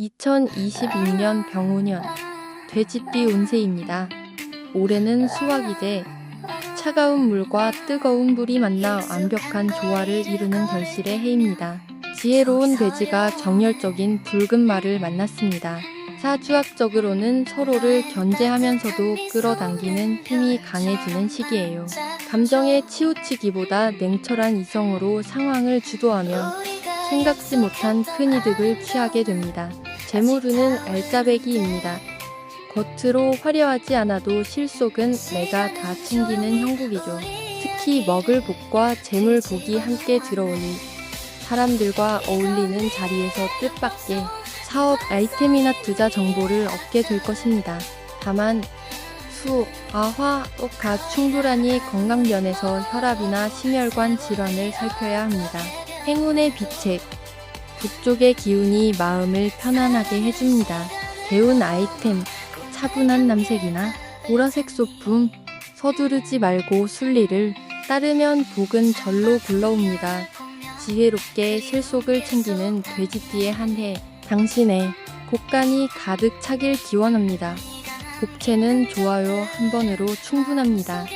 2026년 병오년 돼지띠 운세입니다. 올해는 수확이제 차가운 물과 뜨거운 불이 만나 완벽한 조화를 이루는 결실의 해입니다. 지혜로운 돼지가 정열적인 붉은 말을 만났습니다. 사주학적으로는 서로를 견제하면서도 끌어당기는 힘이 강해지는 시기예요. 감정에 치우치기보다 냉철한 이성으로 상황을 주도하며 생각지 못한 큰 이득을 취하게 됩니다. 재물운은 알짜배기입니다. 겉으로 화려하지 않아도 실속은 내가 다 챙기는 형국이죠. 특히 먹을 복과 재물 복이 함께 들어오니 사람들과 어울리는 자리에서 뜻밖의 사업 아이템이나 투자 정보를 얻게 될 것입니다. 다만 수, 아화, 가 충돌하니 건강면에서 혈압이나 심혈관 질환을 살펴야 합니다. 행운의 비책 북쪽의 기운이 마음을 편안하게 해줍니다. 개운 아이템, 차분한 남색이나 보라색 소품, 서두르지 말고 순리를 따르면 복은 절로 불러옵니다. 지혜롭게 실속을 챙기는 돼지띠의 한 해, 당신의 곡간이 가득 차길 기원합니다. 복채는 좋아요 한 번으로 충분합니다.